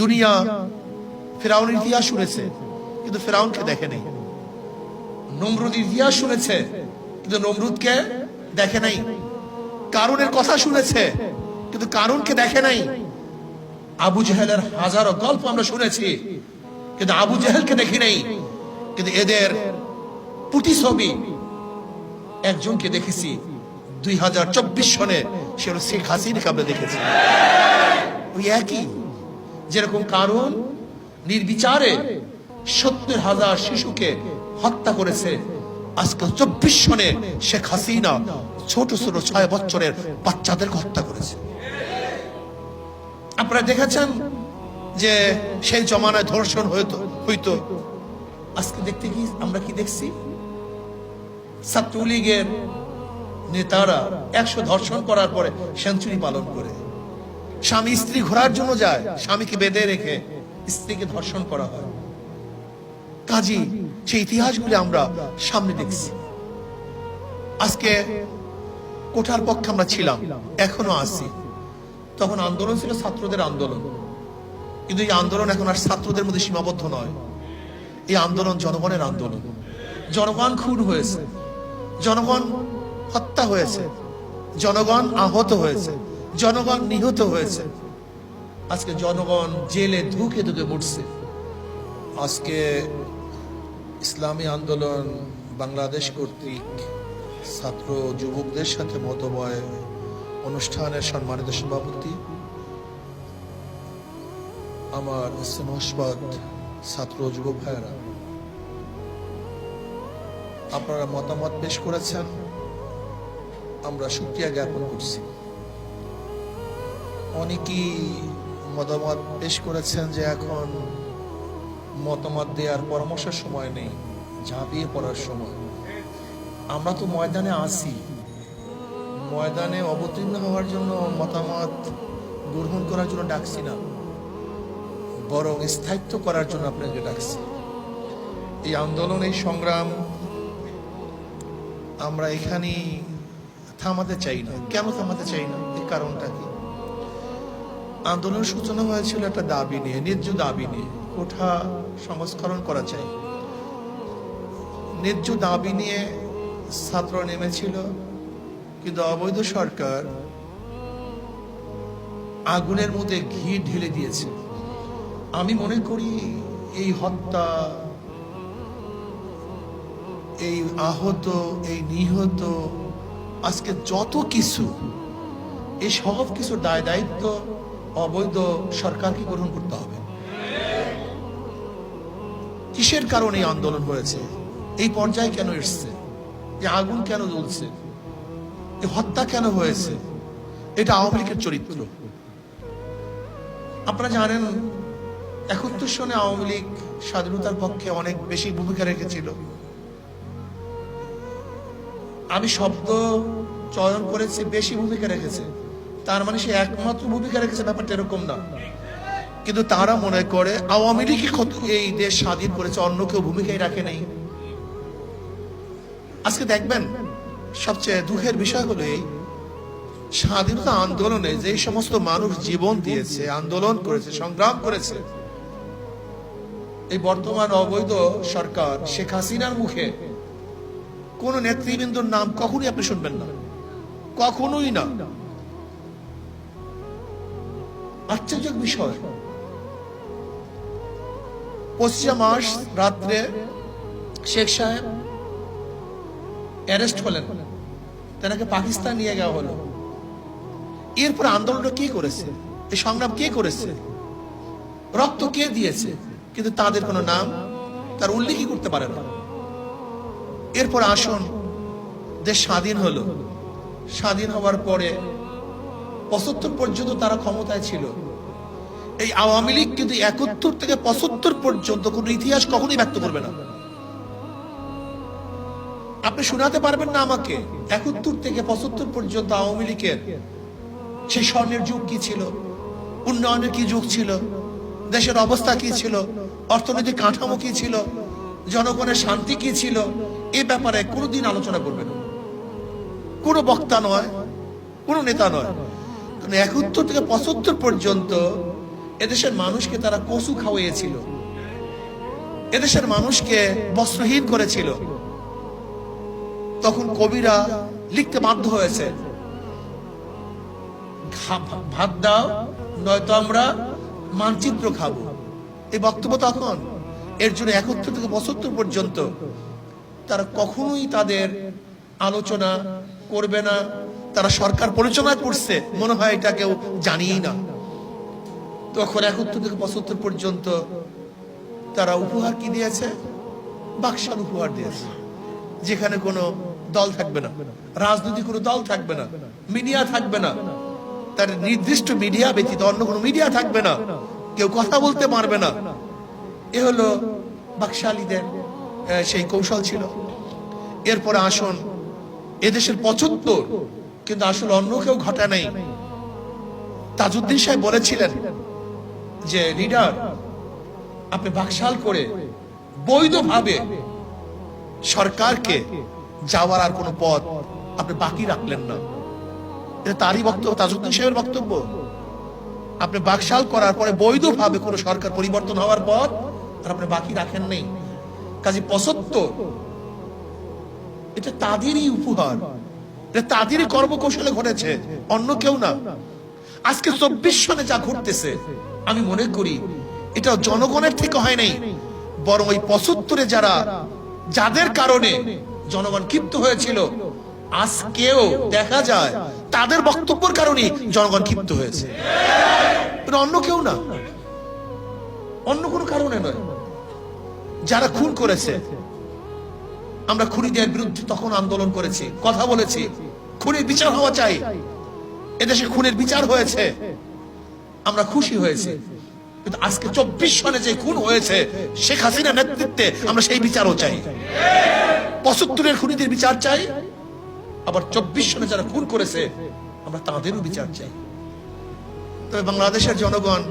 দুনিয়া ফেরাউনের ইতিহাস শুনেছে, কিন্তু ফেরাউনকে দেখে নেই নমরুদ ইতিহাস শুনেছে, কিন্তু নমরুদকে দেখে নাই। কারুনের কথা শুনেছে, কিন্তু কারুনকে দেখে নাই। আবু জেহেলের হাজারো গল্প আমরা শুনেছি, কিন্তু আবু জেহেলকে দেখি নাই। কিন্তু এদের প্রতিছবি একজনকে দেখেছি, দুই হাজার চব্বিশ সনে, সে শেখ হাসিনাকে আমরা দেখেছি। ওই একই। যেরকম কারণ নির্বিচারে সত্তর হাজার শিশুকে হত্যা করেছে। আজকে চব্বিশ সনে শেখ হাসিনা ছোট ছোট ছয় বছরের বাচ্চাদেরকে হত্যা করেছে। আপনারা দেখেছেন যে সেই জমানায় ধর্ষণ হইতো হইতো। আজকে দেখতে কি আমরা কি দেখছি? ছাত্রলীগের নেতারা একশো ধর্ষণ করার পরে সেঞ্চুরি পালন করে। স্বামী স্ত্রী ঘোরার জন্য যায়, স্বামীকে বেঁধে রেখে স্ত্রীকে ধর্ষণ করা হয়। কাজী, সেই ইতিহাসগুলি আমরা সামনে দেখছি। আজকে কোঠার পক্ষে আমরা ছিলাম, এখনও আছি। তখন আন্দোলন ছিল ছাত্রদের আন্দোলন। কিন্তু এই আন্দোলন এখন আর ছাত্রদের মধ্যে সীমাবদ্ধ নয়। এই আন্দোলন জনগণের আন্দোলন। জনগণ খুন হয়েছে। জনগণ হত্যা হয়েছে। জনগণ আহত হয়েছে। জনগণ নিহত হয়েছে। আজকে জনগণ জেলে ধুকে ধুকে মরছে। আজকে ইসলামী আন্দোলন বাংলাদেশ কর্তৃক ছাত্র যুবকদের সাথে মতবয় অনুষ্ঠানের সম্মানিত সভাপতি, আমার ছাত্র যুবক ভাইয়েরা। আপনারা মতামত পেশ করেছেন, আমরা সুক্রিয়া জ্ঞাপন করছি। অনেকেই মতামত পেশ করেছেন যে এখন মতামত দেওয়ার পরামর্শের সময় নেই, ঝাঁপিয়ে পড়ার সময়। আমরা তো ময়দানে আসি ময়দানে অবতীর্ণ হওয়ার জন্য মতামত গ্রহণ করার জন্য ডাকছি না। বরং স্থায়িত্ব করার জন্য আপনাকে ডাকছি। এই আন্দোলন, এই সংগ্রাম আমরা এখানে থামাতে চাই না। কেন থামাতে চাই না? এর কারণটা কি? আন্দোলন সূচনা হয়েছিল একটা দাবি নিয়ে ন্যায্য দাবি নিয়ে, কোঠা সংস্করণ করা চাই। ন্যায্য দাবি নিয়ে ছাত্র নেমেছিল, কিন্তু অবৈধ সরকার আগুনের মধ্যে ঘি ঢেলে দিয়েছে। আমি মনে করি এই হত্যা, এই আহত, এই নিহত, আজকে যত কিছু, এই সব কিছু দায় দায়িত্ব অবৈধ সরকারকে গ্রহণ করতে হবে। কিসের কারণে আন্দোলন হয়েছে? এই পর্যায়ে কেন এসছে? এই আগুন কেন জ্বলছে? এই হত্যা কেন হয়েছে? এটা আওয়ামী লীগের চরিত্র। আপনারা জানেন, একাত্তর সনে আওয়ামী লীগ স্বাধীনতার পক্ষে অনেক বেশি ভূমিকা রেখেছিল। আমি শব্দ চয়ন করেছি, বেশি ভূমিকা রেখেছে। তার মানে সে একমাত্র ভূমিকা রেখেছে, ব্যাপারটা এরকম না। কিন্তু তারা মনে করে আওয়ামী লীগই এই দেশ স্বাধীন করেছে, অন্য কেউ ভূমিকাই রাখে নাই। আজকে দেখবেন, সবচেয়ে দুঃখের বিষয় হলো এই, স্বাধীনতা আন্দোলনে যে সমস্ত মানুষ জীবন দিয়েছে, আন্দোলন করেছে, সংগ্রাম করেছে, এই বর্তমান অবৈধ সরকার শেখ হাসিনার মুখে কোন নেতৃবৃন্দর নাম কখনোই আপনি শুনবেন না। কখনোই না। আশ্চর্য বিষয়। পঁচিশে মাস রাত্রে শেখ সাহেব অ্যারেস্ট হলেন। তেনাকে পাকিস্তান নিয়ে যাওয়া হলো। এরপর আন্দোলনটা কে করেছে? এই সংগ্রাম কে করেছে? রক্ত কে দিয়েছে? কিন্তু তাদের কোনো নাম তার উল্লেখই করতে পারে না। এরপর আসুন, দেশ স্বাধীন হলো। স্বাধীন হওয়ার পরে পঁচাত্তর পর্যন্ত তারা ক্ষমতায় ছিল। এই আওয়ামী লীগ কিন্তু একাত্তর থেকে পঁচাত্তর পর্যন্ত কোন ইতিহাস কখনোই ব্যক্ত করবে না। আপনি শোনাতে পারবেন না আমাকে, একাত্তর থেকে পঁচাত্তর পর্যন্ত আওয়ামী লীগের সেই স্বর্ণের যুগ কি ছিল? উন্নয়নের কি যুগ ছিল? দেশের অবস্থা কি ছিল? অর্থনৈতিক কাঠামো কি ছিল? জনগণের শান্তি কি ছিল? এ ব্যাপারে কোনোদিন আলোচনা করবে না। কোনো বক্তা নয়, কোনো নেতা নয়। কারণ একাত্তর থেকে পঁচাত্তর পর্যন্ত এদেশের মানুষকে তারা কচু খাওয়িয়েছিল। এদেশের মানুষকে বস্ত্রহীন করেছিল। তখন কবিরা লিখতে বাধ্য হয়েছে ভাত দাও, নয়তো আমরা মানচিত্র খাব। এই বক্তব্য তখন এর জন্য একত্র থেকে পঁচাত্তর পর্যন্ত তারা কখনোই তাদের আলোচনা করবে না তারা সরকার পরিচালনা করছে, মনে হয় এটা কেউ জানিই না। তখন একত্তর থেকে পঁচাত্তর পর্যন্ত তারা উপহার কি দিয়েছে? বাক্সাল উপহার দিয়েছে, যেখানে কোনো দল থাকবে না, রাজনৈতিক কোনো দল থাকবে না, মিডিয়া থাকবে না, তার নির্দিষ্ট মিডিয়া ব্যতীত অন্য কোনো মিডিয়া থাকবে না, কেউ কথা বলতে পারবে না। এ হলো বাকশালীদের সেই কৌশল ছিল। এরপরে আসুন, এদেশের পঁচাত্তর কিন্তু আসলে অন্য কেউ ঘটা নেই। তাজউদ্দিন সাহেব বলেছিলেন যে লিডার আপনি বাকশাল করে বৈধভাবে সরকারকে যাওয়ার আর কোনো পথ আপনি বাকি রাখলেন না। এটা তারই বক্তব্য, তাজউদ্দিন সাহেবের বক্তব্য। আপনি বাকশাল করার পরে বৈধভাবে কোনো সরকার পরিবর্তন হওয়ার পথ আর আপনি বাকি রাখেন নেই। কাজে পঁচাত্তর, এটা তাদেরই উপহার। তাদেরই কর্মকৌশলে ঘটেছে, অন্য কেউ না। আজকে চব্বিশ সনে যা ঘটতেছে, আমি মনে করি এটা জনগণের থেকে হয় নাই, বরং ওই পঁচাত্তরে যারা, যাদের কারণে জনগণ ক্ষিপ্ত হয়েছিল, আজকেও দেখা যায় তাদের বক্তব্যের কারণে জনগণ ক্ষিপ্ত হয়েছে। অন্য কেউ না। অন্য কোনো কারণে নয়। যারা খুন করেছে আমরা খুনিদের বিরুদ্ধে তখন আন্দোলন করেছি, কথা বলেছি। খুনের বিচার হওয়া চাই। এদেশে খুনের বিচার হয়েছে। আমরা খুশি হয়েছি। কিন্তু আজকে চব্বিশ সনে যে খুন হয়েছে, শেখ হাসিনার নেতৃত্বে আমরা সেই বিচারও চাই। পঁচাত্তরের খুনিদের বিচার চাই। আবার চব্বিশ সনে যারা খুন করেছে, আমরা তাদেরও বিচার চাই। তবে বাংলাদেশের জনগণ